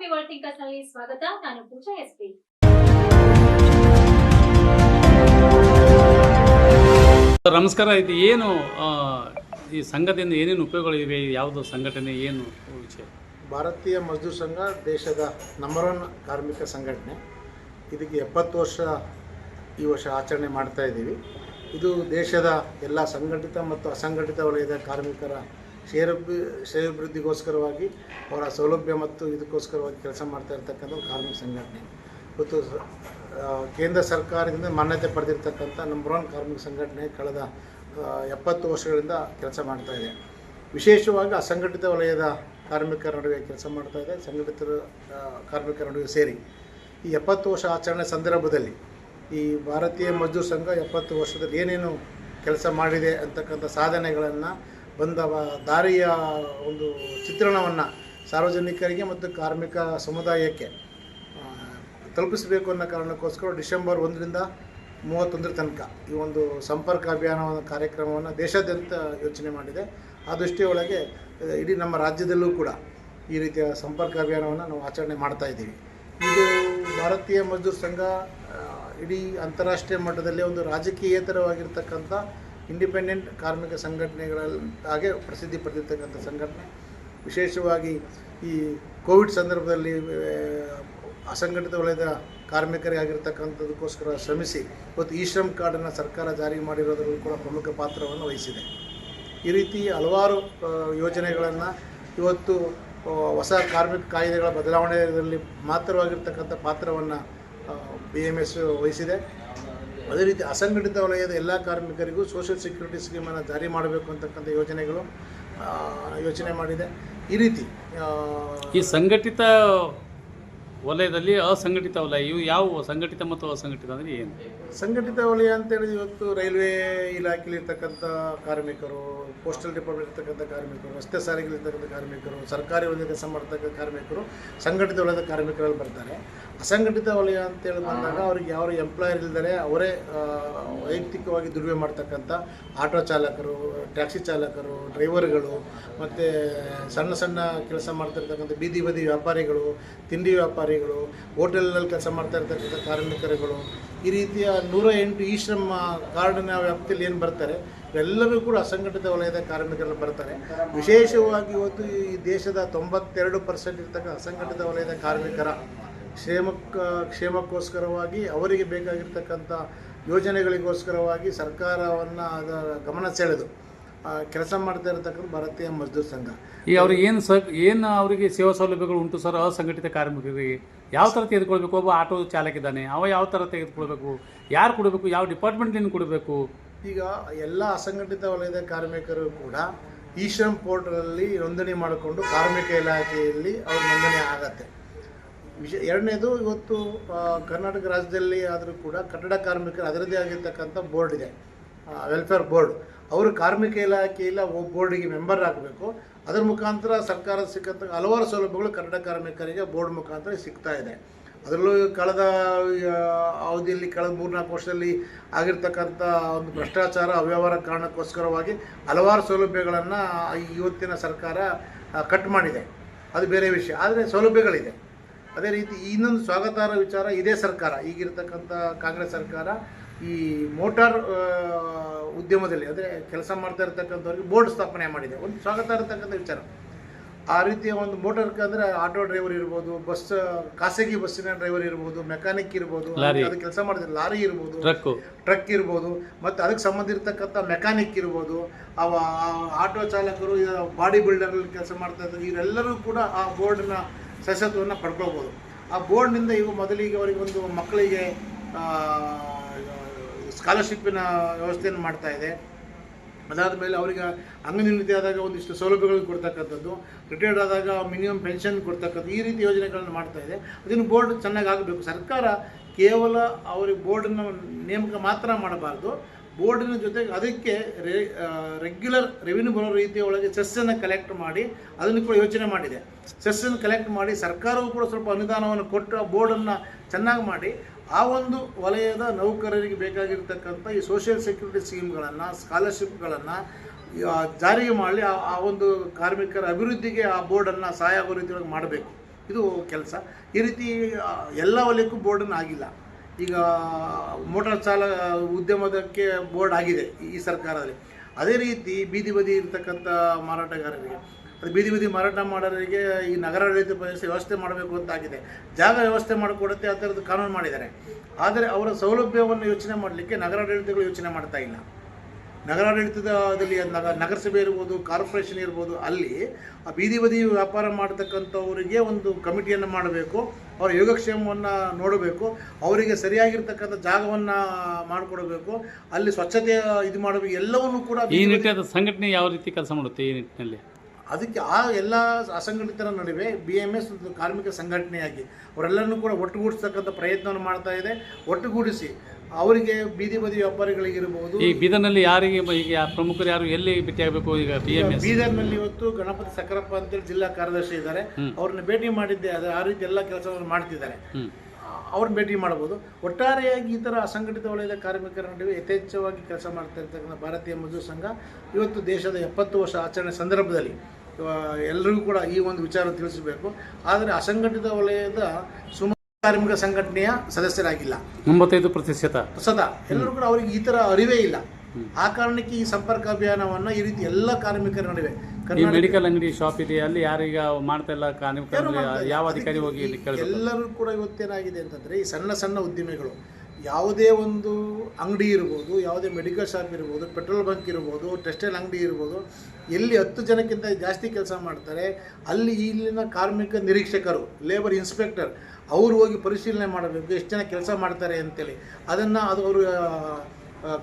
V world ಥಿಂಕರ್ಸ್ನಲ್ಲಿ ಸ್ವಾಗತ. ನಾನು ಪೂಜಾ SP. Sir, ನಮಸ್ಕಾರ. ಇದು ಏನು ಈ ಸಂಘದಿಂದ ಏನೇನು ಉಪಯೋಗಗಳಿವೆ? ಯಾವುದು ಸಂಘಟನೆ ಏನು ವಿಷಯ? ಭಾರತೀಯ ಮಜ್ದೂರ್ ಸಂಘ ದೇಶದ ನಂಬರ್ ಒನ್ ಕಾರ್ಮಿಕ ಸಂಘಟನೆ. ಇದಕ್ಕೆ ಎಪ್ಪತ್ತು ವರ್ಷ ಈ ವರ್ಷ ಆಚರಣೆ ಮಾಡ್ತಾ ಇದ್ದೀವಿ ಇದು ದೇಶದ ಎಲ್ಲ ಸಂಘಟಿತ ಮತ್ತು ಅಸಂಘಟಿತ ವಲಯದ ಕಾರ್ಮಿಕರ ಶ್ರೇಯೋಭಿ ಶ್ರೇಯೋಭಿವೃದ್ಧಿಗೋಸ್ಕರವಾಗಿ ಅವರ ಸೌಲಭ್ಯ ಮತ್ತು ಇದಕ್ಕೋಸ್ಕರವಾಗಿ ಕೆಲಸ ಮಾಡ್ತಾ ಇರ್ತಕ್ಕಂಥ ಕಾರ್ಮಿಕ ಸಂಘಟನೆ. ಇವತ್ತು ಕೇಂದ್ರ ಸರ್ಕಾರದಿಂದ ಮಾನ್ಯತೆ ಪಡೆದಿರ್ತಕ್ಕಂಥ ನಂಬರ್ ಒನ್ ಕಾರ್ಮಿಕ ಸಂಘಟನೆ ಕಳೆದ ಎಪ್ಪತ್ತು ವರ್ಷಗಳಿಂದ ಕೆಲಸ ಮಾಡ್ತಾ ಇದೆ. ವಿಶೇಷವಾಗಿ ಅಸಂಘಟಿತ ವಲಯದ ಕಾರ್ಮಿಕರ ನಡುವೆ ಕೆಲಸ ಮಾಡ್ತಾ ಇದೆ. ಸಂಘಟಿತ ಕಾರ್ಮಿಕರ ನಡುವೆ ಸೇರಿ. ಈ ಎಪ್ಪತ್ತು ವರ್ಷ ಆಚರಣೆ ಸಂದರ್ಭದಲ್ಲಿ ಈ ಭಾರತೀಯ ಮಜ್ದೂರ್ ಸಂಘ ಎಪ್ಪತ್ತು ವರ್ಷದಲ್ಲಿ ಏನೇನು ಕೆಲಸ ಮಾಡಿದೆ ಅಂತಕ್ಕಂಥ ಸಾಧನೆಗಳನ್ನು ಬಂದ ದಾರಿಯ ಒಂದು ಚಿತ್ರಣವನ್ನು ಸಾರ್ವಜನಿಕರಿಗೆ ಮತ್ತು ಕಾರ್ಮಿಕ ಸಮುದಾಯಕ್ಕೆ ತಲುಪಿಸಬೇಕು ಅನ್ನೋ ಕಾರಣಕ್ಕೋಸ್ಕರ ಡಿಸೆಂಬರ್ ಒಂದರಿಂದ ಮೂವತ್ತೊಂದರ ತನಕ ಈ ಒಂದು ಸಂಪರ್ಕ ಅಭಿಯಾನ ಕಾರ್ಯಕ್ರಮವನ್ನು ದೇಶಾದ್ಯಂತ ಯೋಚನೆ ಮಾಡಿದೆ. ಆ ದೃಷ್ಟಿಯೊಳಗೆ ಇಡೀ ನಮ್ಮ ರಾಜ್ಯದಲ್ಲೂ ಕೂಡ ಈ ರೀತಿಯ ಸಂಪರ್ಕ ಅಭಿಯಾನವನ್ನು ನಾವು ಆಚರಣೆ ಮಾಡ್ತಾ ಇದ್ದೀವಿ. ಇದು ಭಾರತೀಯ ಮಜ್ದೂರ್ ಸಂಘ ಇಡೀ ಅಂತಾರಾಷ್ಟ್ರೀಯ ಮಟ್ಟದಲ್ಲಿ ಒಂದು ರಾಜಕೀಯೇತರವಾಗಿರ್ತಕ್ಕಂಥ ಇಂಡಿಪೆಂಡೆಂಟ್ ಕಾರ್ಮಿಕ ಸಂಘಟನೆಗಳ ಹಾಗೆ ಪ್ರಸಿದ್ಧಿ ಪಡೆದಿರ್ತಕ್ಕಂಥ ಸಂಘಟನೆ ವಿಶೇಷವಾಗಿ ಈ ಕೋವಿಡ್ ಸಂದರ್ಭದಲ್ಲಿ ಅಸಂಘಟಿತ ವಲಯದ ಕಾರ್ಮಿಕರಾಗಿರ್ತಕ್ಕಂಥದಕ್ಕೋಸ್ಕರ ಶ್ರಮಿಸಿ ಇವತ್ತು ಈ ಶ್ರಮ್ ಕಾರ್ಡನ್ನು ಸರ್ಕಾರ ಜಾರಿ ಮಾಡಿರೋದರಲ್ಲೂ ಕೂಡ ಪ್ರಮುಖ ಪಾತ್ರವನ್ನು ವಹಿಸಿದೆ. ಈ ರೀತಿ ಹಲವಾರು ಯೋಜನೆಗಳನ್ನು ಇವತ್ತು ಹೊಸ ಕಾರ್ಮಿಕ ಕಾಯ್ದೆಗಳ ಬದಲಾವಣೆಯಲ್ಲಿ ಮಾತ್ರವಾಗಿರ್ತಕ್ಕಂಥ ಪಾತ್ರವನ್ನು ಬಿ ಎಂ ಎಸ್ ವಹಿಸಿದೆ. ಅದೇ ರೀತಿ ಅಸಂಘಟಿತ ವಲಯದ ಎಲ್ಲ ಕಾರ್ಮಿಕರಿಗೂ ಸೋಷಿಯಲ್ ಸೆಕ್ಯೂರಿಟಿ ಸ್ಕೀಮನ್ನು ಜಾರಿ ಮಾಡಬೇಕು ಅಂತಕ್ಕಂಥ ಯೋಜನೆಗಳು ಯೋಚನೆ ಮಾಡಿದೆ. ಈ ರೀತಿ ಈ ಸಂಘಟಿತ ವಲಯದಲ್ಲಿ ಅಸಂಘಟಿತ ವಲಯ, ಇವು ಯಾವ ಸಂಘಟಿತ ಮತ್ತು ಅಸಂಘಟಿತ ಅಂದರೆ ಏನು? ಸಂಘಟಿತ ವಲಯ ಅಂತೇಳಿ ಇವತ್ತು ರೈಲ್ವೆ ಇಲಾಖೆಯಲ್ಲಿ ಇರ್ತಕ್ಕಂಥ ಕಾರ್ಮಿಕರು ಪೋಸ್ಟಲ್ ಡಿಪಾರ್ಟ್ಮೆಂಟ್ ಇರ್ತಕ್ಕಂಥ ಕಾರ್ಮಿಕರು, ರಸ್ತೆ ಸಾರಿಗೆಯಲ್ಲಿ ಇರ್ತಕ್ಕಂಥ ಕಾರ್ಮಿಕರು, ಸರ್ಕಾರಿ ವಲಯದ ಕೆಲಸ ಮಾಡ್ತಕ್ಕಂಥ ಕಾರ್ಮಿಕರು, ಸಂಘಟಿತ ವಲಯದ ಕಾರ್ಮಿಕರಲ್ಲಿ ಬರ್ತಾರೆ. ಅಸಂಘಟಿತ ವಲಯ ಅಂತೇಳಿ ಬಂದಾಗ ಅವ್ರಿಗೆ ಯಾವ ಎಂಪ್ಲಾಯರ್ ಇಲ್ದರೆ ಅವರೇ ವೈಯಕ್ತಿಕವಾಗಿ ದುಡಿಮೆ ಮಾಡ್ತಕ್ಕಂಥ ಆಟೋ ಚಾಲಕರು, ಟ್ಯಾಕ್ಸಿ ಚಾಲಕರು, ಡ್ರೈವರ್ಗಳು, ಮತ್ತು ಸಣ್ಣ ಸಣ್ಣ ಕೆಲಸ ಮಾಡ್ತಿರ್ತಕ್ಕಂಥ ಬೀದಿ ಬದಿ ವ್ಯಾಪಾರಿಗಳು, ತಿಂಡಿ ವ್ಯಾಪಾರಿಗಳು ಹೋಟೆಲ್ನಲ್ಲಿ ಕೆಲಸ ಮಾಡ್ತಾ ಇರ್ತಕ್ಕಂಥ ಕಾರ್ಮಿಕರುಗಳು, ಈ ರೀತಿಯ ನೂರ ಎಂಟು ಈ ಶ್ರಮ ಕಾರ್ಡ್ನ ವ್ಯಾಪ್ತಿಯಲ್ಲಿ ಏನು ಬರ್ತಾರೆ, ಎಲ್ಲರೂ ಕೂಡ ಅಸಂಘಟಿತ ವಲಯದ ಕಾರ್ಮಿಕರು ಬರ್ತಾರೆ. ವಿಶೇಷವಾಗಿ ಇವತ್ತು ಈ ದೇಶದ ತೊಂಬತ್ತೆರಡು ಪರ್ಸೆಂಟ್ ಇರ್ತಕ್ಕಂಥ ಅಸಂಘಟಿತ ವಲಯದ ಕಾರ್ಮಿಕರ ಕ್ಷೇಮಕ್ಕ, ಕ್ಷೇಮಕ್ಕೋಸ್ಕರವಾಗಿ ಅವರಿಗೆ ಬೇಕಾಗಿರ್ತಕ್ಕಂಥ ಯೋಜನೆಗಳಿಗೋಸ್ಕರವಾಗಿ ಸರ್ಕಾರವನ್ನು ಗಮನ ಸೆಳೆದು. ಕೆಲಸ ಮಾಡ್ತಾ ಇರತಕ್ಕಂಥ ಭಾರತೀಯ ಮಜ್ದೂರ್ ಸಂಘ. ಈ ಅವ್ರಿಗೆ ಏನು ಸ ಏನು ಅವರಿಗೆ ಸೇವಾ ಸೌಲಭ್ಯಗಳು ಉಂಟು ಸರ್ ಅಸಂಘಟಿತ ಕಾರ್ಮಿಕರಿಗೆ? ಯಾವ ಥರ ತೆಗೆದುಕೊಳ್ಬೇಕು? ಒಬ್ಬ ಆಟೋ ಚಾಲಕ ಇದ್ದಾನೆ ಅವ ಯಾವ ಥರ ತೆಗೆದುಕೊಳ್ಬೇಕು? ಯಾರು ಕೊಡಬೇಕು? ಯಾವ ಡಿಪಾರ್ಟ್ಮೆಂಟಿಂದ ಕೊಡಬೇಕು? ಈಗ ಎಲ್ಲ ಅಸಂಘಟಿತ ವಲಯದ ಕಾರ್ಮಿಕರು ಕೂಡ ಈ ಶ್ರಮ್ ಪೋರ್ಟಲಲ್ಲಿ ನೋಂದಣಿ ಮಾಡಿಕೊಂಡು ಕಾರ್ಮಿಕ ಇಲಾಖೆಯಲ್ಲಿ ಅವ್ರ ನೋಂದಣಿ ಆಗತ್ತೆ. ವಿಷಯ ಎರಡನೇದು ಇವತ್ತು ಕರ್ನಾಟಕ ರಾಜ್ಯದಲ್ಲಿ ಆದರೂ ಕೂಡ ಕಟ್ಟಡ ಕಾರ್ಮಿಕರು ಅದರದ್ದೇ ಆಗಿರ್ತಕ್ಕಂಥ ಬೋರ್ಡ್ ಇದೆ. ವೆಲ್ಫೇರ್ ಬೋರ್ಡ್ ಅವರು ಕಾರ್ಮಿಕ ಇಲಾಖೆಯಲ್ಲಿ ಬೋರ್ಡಿಗೆ ಮೆಂಬರ್ ಆಗಬೇಕು. ಅದರ ಮುಖಾಂತರ ಸರ್ಕಾರ ಸಿಕ್ಕಂಥ ಹಲವಾರು ಸೌಲಭ್ಯಗಳು ಕನ್ನಡ ಕಾರ್ಮಿಕರಿಗೆ ಬೋರ್ಡ್ ಮುಖಾಂತರ ಸಿಗ್ತಾ ಇದೆ. ಅದರಲ್ಲೂ ಕಳೆದ ಅವಧಿಯಲ್ಲಿ ಕಳೆದ ಮೂರ್ನಾಲ್ಕು ವರ್ಷದಲ್ಲಿ ಆಗಿರ್ತಕ್ಕಂಥ ಒಂದು ಭ್ರಷ್ಟಾಚಾರ ಅವ್ಯವಹಾರ ಕಾರಣಕ್ಕೋಸ್ಕರವಾಗಿ ಹಲವಾರು ಸೌಲಭ್ಯಗಳನ್ನು ಇವತ್ತಿನ ಸರ್ಕಾರ ಕಟ್ ಮಾಡಿದೆ. ಅದು ಬೇರೆ ವಿಷಯ. ಆದರೆ ಸೌಲಭ್ಯಗಳಿದೆ. ಅದೇ ರೀತಿ ಇನ್ನೊಂದು ಸ್ವಾಗತಾರ್ಹ ವಿಚಾರ ಇದೇ ಸರ್ಕಾರ. ಈಗಿರ್ತಕ್ಕಂಥ ಕಾಂಗ್ರೆಸ್ ಸರ್ಕಾರ ಈ ಮೋಟಾರ್ ಉದ್ಯಮದಲ್ಲಿ ಅಂದರೆ ಕೆಲಸ ಮಾಡ್ತಾ ಇರ್ತಕ್ಕಂಥವ್ರಿಗೆ ಬೋರ್ಡ್ ಸ್ಥಾಪನೆ ಮಾಡಿದೆ. ಒಂದು ಸ್ವಾಗತ ಇರತಕ್ಕಂಥ ವಿಚಾರ. ಆ ರೀತಿಯ ಒಂದು ಮೋಟಾರ್ ಅಂದರೆ ಆಟೋ ಡ್ರೈವರ್ ಇರ್ಬೋದು ಬಸ್ ಖಾಸಗಿ ಬಸ್ಸಿನ ಡ್ರೈವರ್ ಇರ್ಬೋದು ಮೆಕ್ಯಾನಿಕ್ ಇರ್ಬೋದು ಅದು ಕೆಲಸ ಮಾಡಿದ್ರೆ ಲಾರಿ ಇರ್ಬೋದು ಟ್ರಕ್ ಇರ್ಬೋದು ಮತ್ತು ಅದಕ್ಕೆ ಸಂಬಂಧಿರ್ತಕ್ಕಂಥ ಮೆಕ್ಯಾನಿಕ್ ಇರ್ಬೋದು ಅವ ಆ ಆಟೋ ಚಾಲಕರು ಬಾಡಿ ಬಿಲ್ಡರ್ ಕೆಲಸ ಮಾಡ್ತಾ ಇದ್ದಾರೆ ಇವರೆಲ್ಲರೂ ಕೂಡ ಆ ಬೋರ್ಡ್ನ ಸದಸ್ಯತ್ವವನ್ನು ಪಡ್ಕೊಳ್ಬೋದು. ಆ ಬೋರ್ಡ್ನಿಂದ ಇವು ಮೊದಲಿಗೆ ಅವರಿಗೆ ಒಂದು ಮಕ್ಕಳಿಗೆ ಸ್ಕಾಲರ್ಶಿಪ್ಪಿನ ವ್ಯವಸ್ಥೆಯನ್ನು ಮಾಡ್ತಾ ಇದೆ. ಅದಾದ ಮೇಲೆ ಅವರಿಗೆ ಅಂಗನಿರ್ಮಿತಿ ಆದಾಗ ಒಂದಿಷ್ಟು ಸೌಲಭ್ಯಗಳು ಕೊಡ್ತಕ್ಕಂಥದ್ದು ರಿಟೈರ್ಡ್ ಆದಾಗ ಮಿನಿಮಮ್ ಪೆನ್ಷನ್ ಕೊಡ್ತಕ್ಕಂಥ ಈ ರೀತಿ ಯೋಜನೆಗಳನ್ನು ಮಾಡ್ತಾ ಇದೆ. ಅದನ್ನು ಬೋರ್ಡ್ ಚೆನ್ನಾಗಿ ಆಗಬೇಕು ಸರ್ಕಾರ ಕೇವಲ ಅವರಿಗೆ ಬೋರ್ಡನ್ನು ನೇಮಕ ಮಾತ್ರ ಮಾಡಬಾರ್ದು. ಬೋರ್ಡಿನ ಜೊತೆಗೆ ಅದಕ್ಕೆ ರೆಗ್ಯುಲರ್ ರೆವಿನ್ಯೂ ಬರೋ ರೀತಿಯ ಒಳಗೆ ಸೆಸ್ಸನ್ನು ಕಲೆಕ್ಟ್ ಮಾಡಿ, ಅದನ್ನು ಕೂಡ ಯೋಚನೆ ಮಾಡಿದೆ. ಸೆಸ್ಸನ್ನು ಕಲೆಕ್ಟ್ ಮಾಡಿ, ಸರ್ಕಾರವು ಕೂಡ ಸ್ವಲ್ಪ ಅನುದಾನವನ್ನು ಕೊಟ್ಟು ಆ ಬೋರ್ಡನ್ನು ಚೆನ್ನಾಗಿ ಮಾಡಿ, ಆ ಒಂದು ವಲಯದ ನೌಕರರಿಗೆ ಬೇಕಾಗಿರ್ತಕ್ಕಂಥ ಈ ಸೋಷಿಯಲ್ ಸೆಕ್ಯೂರಿಟಿ ಸ್ಕೀಮ್ಗಳನ್ನು ಸ್ಕಾಲರ್ಶಿಪ್ಗಳನ್ನು ಜಾರಿಗೆ ಮಾಡಲಿ ಆ ಒಂದು ಕಾರ್ಮಿಕರ ಅಭಿವೃದ್ಧಿಗೆ ಆ ಬೋರ್ಡನ್ನು ಸಹಾಯ ಆಗೋ ರೀತಿಯೊಳಗೆ ಮಾಡಬೇಕು. ಇದು ಕೆಲಸ. ಈ ರೀತಿ ಎಲ್ಲ ವಲಯಕ್ಕೂ ಬೋರ್ಡನ್ನು ಆಗಿಲ್ಲ. ಈಗ ಮೋಟಾರ್ ಚಾಲ ಉದ್ಯಮದಕ್ಕೆ ಬೋರ್ಡ್ ಆಗಿದೆ ಈ ಸರ್ಕಾರದಲ್ಲಿ. ಅದೇ ರೀತಿ ಬೀದಿ ಬದಿ ಇರ್ತಕ್ಕಂಥ ಮಾರಾಟಗಾರರಿಗೆ, ಅದು ಬೀದಿ ಬದಿ ಮಾರಾಟ ಮಾಡೋರಿಗೆ ಈ ನಗರಾಡಳಿತ ಪ್ರದೇಶ ವ್ಯವಸ್ಥೆ ಮಾಡಬೇಕು ಅಂತ ಆಗಿದೆ ಜಾಗ ವ್ಯವಸ್ಥೆ ಮಾಡಿಕೊಡುತ್ತೆ ಆ ಥರದ್ದು ಕಾನೂನು ಮಾಡಿದ್ದಾರೆ. ಆದರೆ ಅವರ ಸೌಲಭ್ಯವನ್ನು ಯೋಚನೆ ಮಾಡಲಿಕ್ಕೆ ನಗರಾಡಳಿತಗಳು ಯೋಚನೆ ಮಾಡ್ತಾ ಇಲ್ಲ. ನಗರಾಡಳಿತದಲ್ಲಿ ನಗ ನಗರಸಭೆ ಇರ್ಬೋದು, ಕಾರ್ಪೊರೇಷನ್ ಇರ್ಬೋದು, ಅಲ್ಲಿ ಆ ಬೀದಿ ಬದಿ ವ್ಯಾಪಾರ ಮಾಡ್ತಕ್ಕಂಥವರಿಗೆ ಒಂದು ಕಮಿಟಿಯನ್ನು ಮಾಡಬೇಕು, ಅವರ ಯೋಗಕ್ಷೇಮವನ್ನು ನೋಡಬೇಕು, ಅವರಿಗೆ ಸರಿಯಾಗಿರ್ತಕ್ಕಂಥ ಜಾಗವನ್ನು ಮಾಡಿಕೊಡಬೇಕು, ಅಲ್ಲಿ ಸ್ವಚ್ಛತೆ ಇದು ಮಾಡಬೇಕು ಎಲ್ಲವನ್ನು ಕೂಡ ಈ ನಿಟ್ಟಿನ ಸಂಘಟನೆ ಯಾವ ರೀತಿ ಕೆಲಸ ಮಾಡುತ್ತೆ ಈ ನಿಟ್ಟಿನಲ್ಲಿ? ಅದಕ್ಕೆ ಆ ಎಲ್ಲ ಅಸಂಘಟಿತರ ನಡುವೆ ಬಿ ಎಂ ಎಸ್ ಒಂದು ಕಾರ್ಮಿಕ ಸಂಘಟನೆಯಾಗಿ ಅವರೆಲ್ಲರನ್ನೂ ಕೂಡ ಒಟ್ಟುಗೂಡಿಸ್ತಕ್ಕಂಥ ಪ್ರಯತ್ನವನ್ನು ಮಾಡ್ತಾ ಇದೆ. ಒಟ್ಟುಗೂಡಿಸಿ ಅವರಿಗೆ ಬೀದಿ ಬದಿ ವ್ಯಾಪಾರಿಗಳಿಗಿರ್ಬೋದು. ಈ ಬೀದರ್ನಲ್ಲಿ ಯಾರಿಗೆ ಈಗ ಪ್ರಮುಖರು ಯಾರು ಎಲ್ಲಿ ಭೇಟಿಯಾಗಬೇಕು ಈಗ ಬಿ ಎಂ ಎಸ್ ಬೀದರ್ನಲ್ಲಿ ಇವತ್ತು ಗಣಪತಿ ಸಕರಪ್ಪ ಅಂತೇಳಿ ಜಿಲ್ಲಾ ಕಾರ್ಯದರ್ಶಿ ಇದ್ದಾರೆ. ಅವ್ರನ್ನ ಭೇಟಿ ಮಾಡಿದ್ದೆ ಅದು ಆ ರೀತಿ ಎಲ್ಲ ಕೆಲಸವನ್ನು ಮಾಡ್ತಿದ್ದಾರೆ. ಅವ್ರನ್ನ ಭೇಟಿ ಮಾಡ್ಬೋದು. ಒಟ್ಟಾರೆಯಾಗಿ ಈ ಥರ ಅಸಂಘಟಿತ ವಲಯದ ಕಾರ್ಮಿಕರ ನಡುವೆ ಯಥೇಚ್ಛವಾಗಿ ಕೆಲಸ ಮಾಡ್ತಾ ಇರ್ತಕ್ಕಂಥ ಭಾರತೀಯ ಮಜೂರ್ ಸಂಘ ಇವತ್ತು ದೇಶದ ಎಪ್ಪತ್ತು ವರ್ಷ ಆಚರಣೆ ಸಂದರ್ಭದಲ್ಲಿ ಎಲ್ಲರಿಗೂ ಕೂಡ ಈ ಒಂದು ವಿಚಾರ ತಿಳಿಸಬೇಕು. ಆದರೆ ಅಸಂಘಟಿತ ವಲಯದ ಸುಮಾರು ಕಾರ್ಮಿಕ ಸಂಘಟನೆಯ ಸದಸ್ಯರಾಗಿಲ್ಲ. ಒಂಬತ್ತೈದು ಪ್ರತಿಶತ. ಸದಾ. ಎಲ್ಲರೂ ಕೂಡ ಅವರಿಗೆ ಈ ಥರ ಅರಿವೇ ಇಲ್ಲ. ಆ ಕಾರಣಕ್ಕೆ ಈ ಸಂಪರ್ಕ ಅಭಿಯಾನವನ್ನು ಈ ರೀತಿ ಎಲ್ಲ ಕಾರ್ಮಿಕರ ನಡುವೆ ಈ ಮೆಡಿಕಲ್ ಅಂಗಡಿ ಶಾಪ್ ಇದೆ ಅಲ್ಲಿ ಯಾರೀಗ ಮಾಡ್ತಾ ಇಲ್ಲ ಕಾರ್ಮಿಕ ಕಾರ್ಮಿಕರಲ್ಲಿ ಯಾವ ಅಧಿಕಾರಿ ಹೋಗಿ ಎಲ್ಲರೂ ಕೂಡ ಇವತ್ತೇನಾಗಿದೆ ಅಂತಂದ್ರೆ ಈ ಸಣ್ಣ ಸಣ್ಣ ಉದ್ದಿಮೆಗಳು. ಯಾವುದೇ ಒಂದು ಅಂಗಡಿ ಇರ್ಬೋದು, ಯಾವುದೇ ಮೆಡಿಕಲ್ ಶಾಪ್ ಇರ್ಬೋದು ಪೆಟ್ರೋಲ್ ಬಂಕ್ ಇರ್ಬೋದು ಟೆಕ್ಸ್ಟೈಲ್ ಅಂಗಡಿ ಇರ್ಬೋದು, ಎಲ್ಲಿ ಹತ್ತು ಜನಕ್ಕಿಂತ ಜಾಸ್ತಿ ಕೆಲಸ ಮಾಡ್ತಾರೆ, ಅಲ್ಲಿ ಇಲ್ಲಿನ ಕಾರ್ಮಿಕ ನಿರೀಕ್ಷಕರು ಲೇಬರ್ ಇನ್ಸ್ಪೆಕ್ಟರ್ ಅವರು ಹೋಗಿ ಪರಿಶೀಲನೆ ಮಾಡಬೇಕು, ಎಷ್ಟು ಜನ ಕೆಲಸ ಮಾಡ್ತಾರೆ ಅಂತೇಳಿ. ಅದನ್ನು ಅದು ಅವರು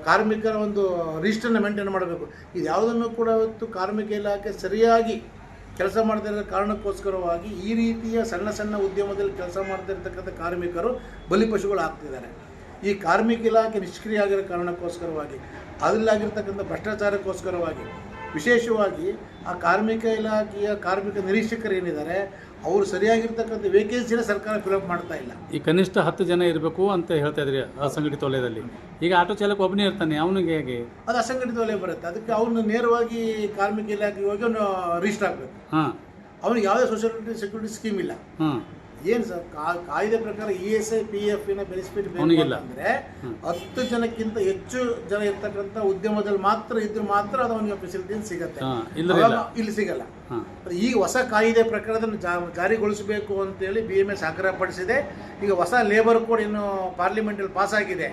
ಕಾರ್ಮಿಕರ ಒಂದು ರಿಜಿಸ್ಟರ್ನ ಮೇಂಟೈನ್ ಮಾಡಬೇಕು. ಇದು ಯಾವುದನ್ನು ಕೂಡ ಇವತ್ತು ಕಾರ್ಮಿಕ ಇಲಾಖೆ ಸರಿಯಾಗಿ ಕೆಲಸ ಮಾಡ್ತಾ ಇರೋ ಕಾರಣಕ್ಕೋಸ್ಕರವಾಗಿ ಈ ರೀತಿಯ ಸಣ್ಣ ಸಣ್ಣ ಉದ್ಯಮದಲ್ಲಿ ಕೆಲಸ ಮಾಡ್ತಾ ಇರ್ತಕ್ಕಂಥ ಕಾರ್ಮಿಕರು ಬಲಿಪಶುಗಳು ಆಗ್ತಿದ್ದಾರೆ ಈ ಕಾರ್ಮಿಕ ಇಲಾಖೆ ನಿಷ್ಕ್ರಿಯ ಆಗಿರೋ ಕಾರಣಕ್ಕೋಸ್ಕರವಾಗಿ ಅದರಲ್ಲಾಗಿರ್ತಕ್ಕಂಥ ಭ್ರಷ್ಟಾಚಾರಕ್ಕೋಸ್ಕರವಾಗಿ ವಿಶೇಷವಾಗಿ ಆ ಕಾರ್ಮಿಕ ಇಲಾಖೆಯ ಕಾರ್ಮಿಕ ನಿರೀಕ್ಷಕರು ಏನಿದ್ದಾರೆ ಅವರು ಸರಿಯಾಗಿರ್ತಕ್ಕಂಥ ವೇಕೆನ್ಸಿನ ಸರ್ಕಾರ ಫಿಲಪ್ ಮಾಡ್ತಾ ಇಲ್ಲ. ಈ ಕನಿಷ್ಠ ಹತ್ತು ಜನ ಇರಬೇಕು ಅಂತ ಹೇಳ್ತಾ ಇದ್ರಿ ಅಸಂಘಟಿತ ವಲಯದಲ್ಲಿ. ಈಗ ಆಟೋ ಚಾಲಕ ಒಬ್ಬನೇ ಇರ್ತಾನೆ ಅವನಿಗೆ ಹೇಗೆ? ಅದು ಅಸಂಘಟಿತ ವಲಯ ಬರುತ್ತೆ. ಅದಕ್ಕೆ ಅವನು ನೇರವಾಗಿ ಕಾರ್ಮಿಕ ಇಲಾಖೆಗೆ ಹೋಗಿ ಅವನು ರಿಜಿಸ್ಟರ್ ಆಗಬೇಕು. ಹಾಂ. ಅವ್ನಿಗೆ ಯಾವುದೇ ಸೋಷಿಯಲ್ ಸೆಕ್ಯೂರಿಟಿ ಸ್ಕೀಮ್ ಇಲ್ಲ. ಹಾಂ. ಏನು ಸರ್ ಕಾಯ್ದೆ ಪ್ರಕಾರ ಇ ಎಸ್ ಐ ಪಿ ಎಫ್ನ ಬೆನಿಫಿಟ್. ಅಂದ್ರೆ ಹತ್ತು ಜನಕ್ಕಿಂತ ಹೆಚ್ಚು ಜನ ಇರ್ತಕ್ಕಂಥ ಉದ್ಯಮದಲ್ಲಿ ಮಾತ್ರ ಇದ್ರೆ ಮಾತ್ರ ಅದು ಅವನಿಗೆ ಫೆಸಿಲಿಟಿ ಸಿಗತ್ತೆ. ಇಲ್ಲಿ ಸಿಗಲ್ಲ. ಈ ಹೊಸ ಕಾಯಿದೆ ಪ್ರಕಾರ ಅದನ್ನು ಜಾ- ಜಾರಿಗೊಳಿಸಬೇಕು ಅಂತೇಳಿ ಬಿ ಎಂ ಎಸ್ ಆಗ್ರಹಪಡಿಸಿದೆ ಈಗ ಹೊಸ ಲೇಬರ್ ಕೋಡ್ ಏನು ಪಾರ್ಲಿಮೆಂಟಲ್ಲಿ ಪಾಸ್ ಆಗಿದೆ.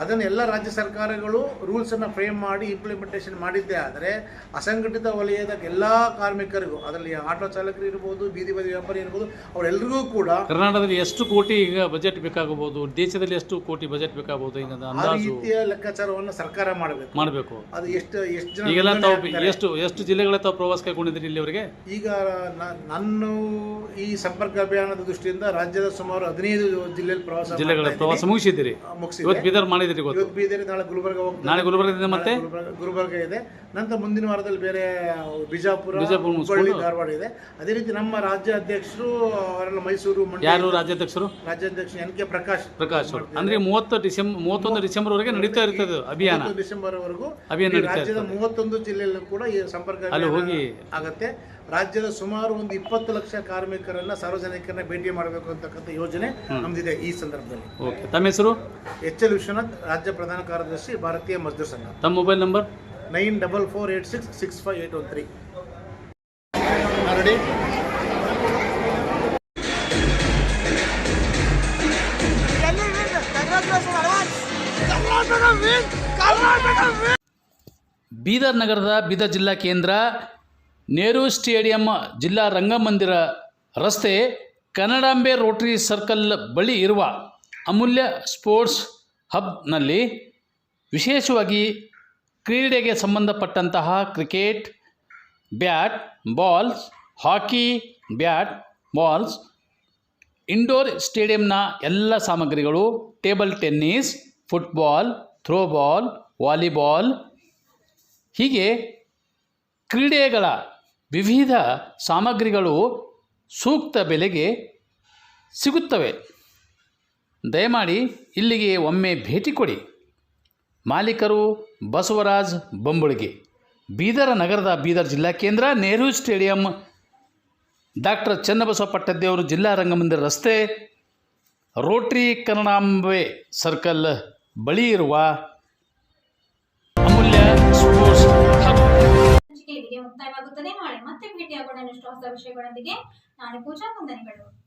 ಅದನ್ನು ಎಲ್ಲ ರಾಜ್ಯ ಸರ್ಕಾರಗಳು ರೂಲ್ಸ್ ಅನ್ನ ಫ್ರೇಮ್ ಮಾಡಿ ಇಂಪ್ಲಿಮೆಂಟೇಷನ್ ಮಾಡಿದ್ದೇ ಆದರೆ ಅಸಂಘಟಿತ ವಲಯದ ಎಲ್ಲ ಕಾರ್ಮಿಕರಿಗೂ ಅದರಲ್ಲಿ ಆಟೋ ಚಾಲಕರು ಇರ್ಬೋದು ಬೀದಿ ಬದಿ ವ್ಯಾಪಾರಿ ಇರ್ಬೋದು ಅವರೆಲ್ಲರಿಗೂ ಕೂಡ ಕರ್ನಾಟಕದಲ್ಲಿ ಎಷ್ಟು ಕೋಟಿ ಈಗ ಬಜೆಟ್ ಬೇಕಾಗಬಹುದು? ದೇಶದಲ್ಲಿ ಎಷ್ಟು ಕೋಟಿ ಬಜೆಟ್ ಬೇಕಾಗಬಹುದು ಆ ರೀತಿಯ ಲೆಕ್ಕಾಚಾರವನ್ನು ಸರ್ಕಾರ ಮಾಡಬೇಕು. ಮಾಡಬೇಕು. ಅದು ಎಷ್ಟು ಎಷ್ಟು ಜನ ಎಷ್ಟು ಎಷ್ಟು ಜಿಲ್ಲೆಗಳ ತಾವು ಪ್ರವಾಸ ಕೈಗೊಂಡಿದ್ರಿ ಇಲ್ಲಿವರೆಗೆ? ಈಗ ನ- ನಾನು ಈ ಸಂಪರ್ಕ ಅಭಿಯಾನದ ದೃಷ್ಟಿಯಿಂದ ರಾಜ್ಯದ ಸುಮಾರು ಹದಿನೈದು ಜಿಲ್ಲೆಯಲ್ಲಿ ಪ್ರವಾಸ ಜಿಲ್ಲೆಗಳ ಪ್ರವಾಸ. ಮುಗಿಸಿದ್ದೀರಿ? ಇವತ್ತು ಬೀದರ್ ಮಾಡಿದಿರಿ ಇವತ್ತು ಬೀದರ್ ನಾಳೆ ಗುಲ್ಬರ್ಗ ಹೋಗ್ತೀನಿ. ನಾಳೆ ಗುಲ್ಬರ್ಗದಿಂದ ಮತ್ತೆ? ಗುಲ್ಬರ್ಗ ಇದೆ. ನಂತರ ಮುಂದಿನ ವಾರದಲ್ಲಿ ಬೇರೆ ಬಿಜಾಪುರ ಬಿಜಾಪುರ ಹುಬ್ಬಳ್ಳಿ ಧಾರವಾಡ ಇದೆ. ಅದೇ ರೀತಿ ನಮ್ಮ ರಾಜ್ಯ ಅಧ್ಯಕ್ಷರು ಅವರೆಲ್ಲ ಮೈಸೂರು ಯಾರು ರಾಜ್ಯಾಧ್ಯಕ್ಷರು? ರಾಜ್ಯಾಧ್ಯಕ್ಷ ಎನ್ ಕೆ ಪ್ರಕಾಶ್. ಪ್ರಕಾಶ್ ಅವರು. ಅಂದ್ರೆ ಮೂವತ್ತು ಡಿಸೆಂಬರ್ ಮೂವತ್ತೊಂದು ಡಿಸೆಂಬರ್ ವರೆಗೆ ನಡೀತಾ ಇರ್ತದೆ ಅಭಿಯಾನ. ಡಿಸೆಂಬರ್ ವರೆಗೂ ಅಭಿಯಾನ ರಾಜ್ಯದ. ಮೂವತ್ತೊಂದು ಜಿಲ್ಲೆಯಲ್ಲೂ ಕೂಡ ಈ ಸಂಪರ್ಕ ಅಲ್ಲಿ ಹೋಗಿ ಆಗತ್ತೆ. ರಾಜ್ಯದ ಸುಮಾರು ಒಂದು ಇಪ್ಪತ್ತು ಲಕ್ಷ ಕಾರ್ಮಿಕರನ್ನ ಸಾರ್ವಜನಿಕರನ್ನ ಭೇಟಿ ಮಾಡಬೇಕು ಅಂತಕ್ಕಂಥ ಯೋಜನೆ ನಮ್ದಿದೆ ಈ ಸಂದರ್ಭದಲ್ಲಿ. ಓಕೆ. ತಮ್ಮ ಹೆಸರು? ಎಚ್ ಎಲ್ ವಿಶ್ವನಾಥ್ ರಾಜ್ಯ ಪ್ರಧಾನ ಕಾರ್ಯದರ್ಶಿ ಭಾರತೀಯ ಮಜ್ದೂರ್ ಸಂಘ. ತಮ್ಮ mobile number? Nine double four eight six six five eight one three. Ready Bidar ನಗರದ ಬೀದರ್ ಜಿಲ್ಲಾ ಕೇಂದ್ರ ನೆಹರು ಸ್ಟೇಡಿಯಂ ಜಿಲ್ಲಾ ರಂಗಮಂದಿರ ರಸ್ತೆ ಕನ್ನಡಾಂಬೆ ರೋಟರಿ ಸರ್ಕಲ್ ಬಳಿ ಇರುವ ಅಮೂಲ್ಯ ಸ್ಪೋರ್ಟ್ಸ್ ಹಬ್ನಲ್ಲಿ ವಿಶೇಷವಾಗಿ ಕ್ರೀಡೆಗೆ ಸಂಬಂಧಪಟ್ಟಂತಹ cricket, bat, balls, hockey, bat, balls, indoor ಸ್ಟೇಡಿಯಂನ ಎಲ್ಲ ಸಾಮಗ್ರಿಗಳು, table tennis, football, throwball, volleyball ಹೀಗೆ ಕ್ರೀಡೆಗಳ ವಿವಿಧ ಸಾಮಗ್ರಿಗಳು ಸೂಕ್ತ ಬೆಲೆಗೆ ಸಿಗುತ್ತವೆ. ದಯಮಾಡಿ ಇಲ್ಲಿಗೆ ಒಮ್ಮೆ ಭೇಟಿ ಕೊಡಿ. ಮಾಲೀಕರು ಬಸವರಾಜ್ ಬೊಂಬುಳಿಗೆ, ಬೀದರ ನಗರದ ಬೀದರ್ ಜಿಲ್ಲಾ ಕೇಂದ್ರ, ನೆಹರು ಸ್ಟೇಡಿಯಂ, ಡಾಕ್ಟರ್ ಚನ್ನಬಸವ ಪಟ್ಟದ್ದೇವರು ಜಿಲ್ಲಾ ರಂಗಮಂದಿರ ರಸ್ತೆ, ರೋಟ್ರಿ ಕನ್ನಡಾಂಬೆ ಸರ್ಕಲ್ ಬಳಿ ಇರುವ ಮುಕ್ತಾಯವಾಗುತ್ತದೆ. ನಾಳೆ ಮತ್ತೆ ಭೇಟಿಯಾಗೋಣ ಇಷ್ಟು ಹೊಸ ವಿಷಯಗಳೊಂದಿಗೆ. ನಾನು ಪೂಜಾ ವಂದನೆಗಳು.